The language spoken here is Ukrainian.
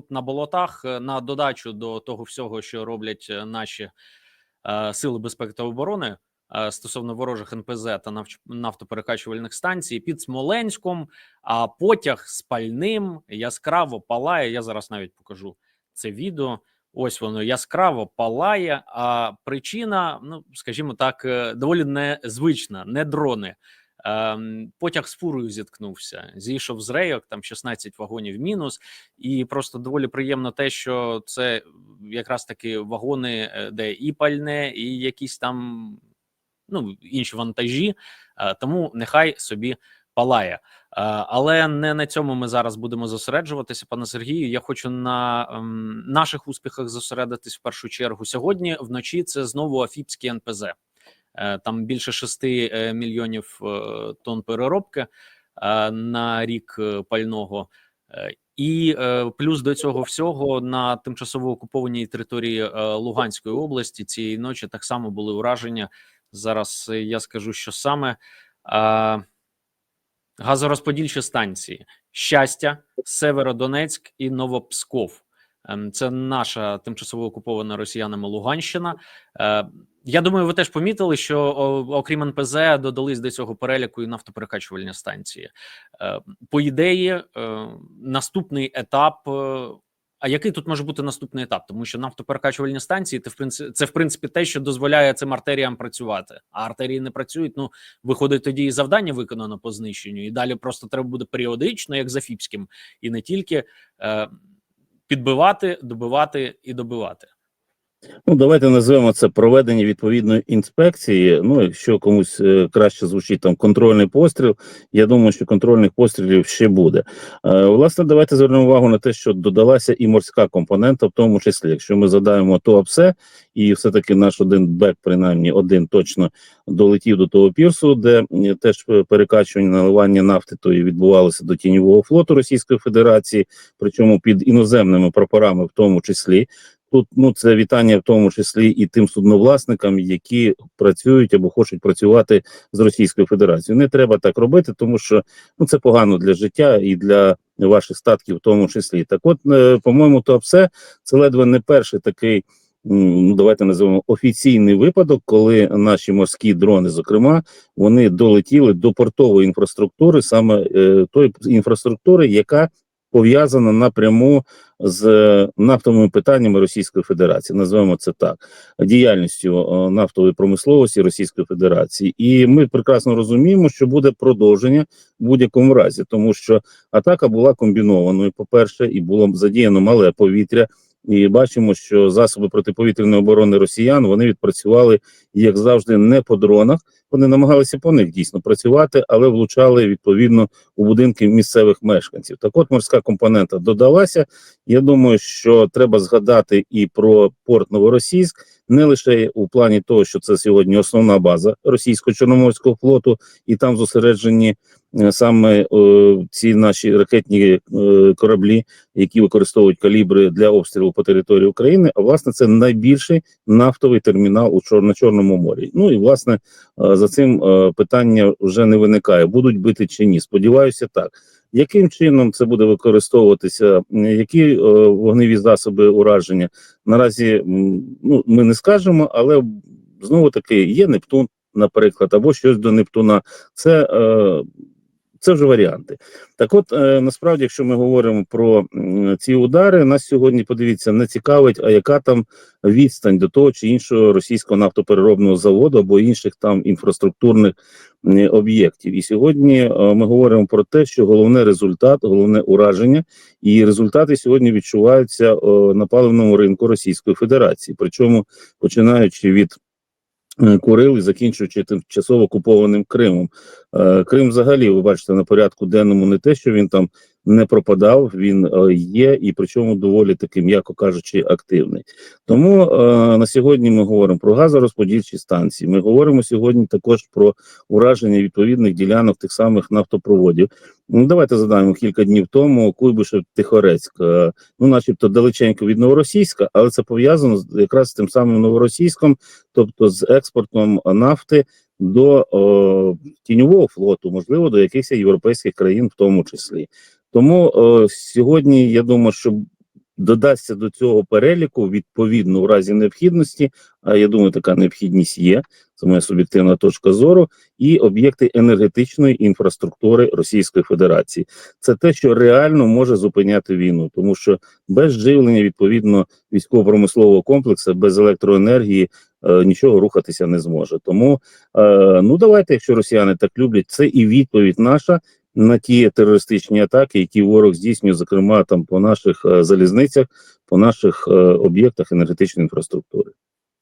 тут на болотах е, на додачу до того всього, що роблять е, наші е, сили безпеки та оборони стосовно ворожих НПЗ та навч- нафтоперекачувальних станцій під Смоленськом. А потяг з пальним яскраво палає. Я зараз навіть покажу це відео. Ось воно яскраво палає. А причина, ну скажімо так, доволі незвична, не дрони. Ем, Потяг з фурою зіткнувся, зійшов з рейок, там 16 вагонів мінус, і просто доволі приємно те, що це якраз таки вагони, е, де і пальне, і якісь там ну інші вантажі. е, Тому нехай собі палає. Е, Але не на цьому ми зараз будемо зосереджуватися, пане Сергію. Я хочу на ем, наших успіхах зосередитись в першу чергу. Сьогодні вночі це знову Афіпський НПЗ. Е, Там більше 6 е, мільйонів е, тонн переробки на рік пального. І плюс до цього всього на тимчасово окупованій території Луганської області цієї ночі так само були ураження. Зараз я скажу, що саме газорозподільчі станції щастя, Северодонецьк і Новопсков. Ем, Це наша тимчасово окупована росіянами Луганщина. Е, Я думаю, ви теж помітили, що окрім НПЗ додались до цього переліку і нафтоперекачувальні станції. Е, По ідеї, е, наступний етап. А який тут може бути наступний етап? Тому що нафтоперекачувальні станції це в принципі, це в принципі те, що дозволяє цим артеріям працювати. А артерії не працюють. Ну виходить, тоді і завдання виконано по знищенню, і далі просто треба буде періодично, як за Фіпським, і не тільки підбивати, добивати і добивати. Ну, давайте назвемо це проведення відповідної інспекції. Ну, якщо комусь е, краще звучить там контрольний постріл, я думаю, що контрольних пострілів ще буде. Е, власне, давайте звернемо увагу на те, що додалася і морська компонента, в тому числі, якщо ми задаємо то все, і все-таки наш один бек, принаймні один точно долетів до того пірсу, де теж перекачування наливання нафти тої відбувалося до тіньового флоту Російської Федерації, причому під іноземними прапорами, в тому числі. Тут ну це вітання в тому числі і тим судновласникам, які працюють або хочуть працювати з Російською Федерацією. Не треба так робити, тому що ну це погано для життя і для ваших статків, в тому числі. Так, от, е, по-моєму, то все це ледве не перший такий. Ну, давайте називаємо офіційний випадок, коли наші морські дрони, зокрема, вони долетіли до портової інфраструктури, саме е, тої інфраструктури, яка пов'язана напряму з нафтовими питаннями Російської Федерації, називаємо це так, діяльністю е, нафтової промисловості Російської Федерації, і ми прекрасно розуміємо, що буде продовження в будь-якому разі, тому що атака була комбінованою. По перше, і було задіяно мале повітря. І бачимо, що засоби протиповітряної оборони росіян вони відпрацювали як завжди не по дронах. Вони намагалися по них дійсно працювати, але влучали відповідно у будинки місцевих мешканців. Так, от морська компонента додалася. Я думаю, що треба згадати і про порт Новоросійськ, не лише у плані того, що це сьогодні основна база російсько-чорноморського флоту, і там зосереджені саме е, ці наші ракетні е, кораблі, які використовують калібри для обстрілу по території України. А власне це найбільший нафтовий термінал у на Чорному морі. Ну і власне е, за цим е, питання вже не виникає: будуть бити чи ні. Сподіваюся, так. Яким чином це буде використовуватися? Які е, вогневі засоби ураження? Наразі ну ми не скажемо, але знову таки є Нептун, наприклад, або щось до Нептуна. Це, е, це вже варіанти. Так, от е, насправді, якщо ми говоримо про ці удари, нас сьогодні подивіться не цікавить, а яка там відстань до того чи іншого російського нафтопереробного заводу або інших там інфраструктурних об'єктів. І сьогодні е, ми говоримо про те, що головне результат, головне ураження, і результати сьогодні відчуваються на паливному ринку Російської Федерації, причому починаючи від е, Курил і закінчуючи тимчасово окупованим Кримом. Е, Крим, взагалі, ви бачите, на порядку денному не те, що він там не пропадав, він е, є, і причому доволі таки, м'яко кажучи, активний. Тому е, на сьогодні ми говоримо про газорозподільчі станції. Ми говоримо сьогодні також про ураження відповідних ділянок тих самих нафтопроводів. Ну, давайте задаємо кілька днів тому Куйбишев Тихорецьк, е, ну, начебто далеченько від Новоросійська, але це пов'язано якраз з тим самим Новоросійськом, тобто з експортом нафти до о, тіньового флоту, можливо, до якихось європейських країн, в тому числі. Тому е, сьогодні я думаю, що додасться до цього переліку відповідно в разі необхідності. А я думаю, така необхідність є. Це моя суб'єктивна точка зору, і об'єкти енергетичної інфраструктури Російської Федерації. Це те, що реально може зупиняти війну, тому що без живлення відповідно військово-промислового комплексу, без електроенергії е, нічого рухатися не зможе. Тому е, ну давайте, якщо росіяни так люблять, це і відповідь наша на ті терористичні атаки, які ворог здійснює, зокрема там по наших е, залізницях, по наших е, об'єктах енергетичної інфраструктури.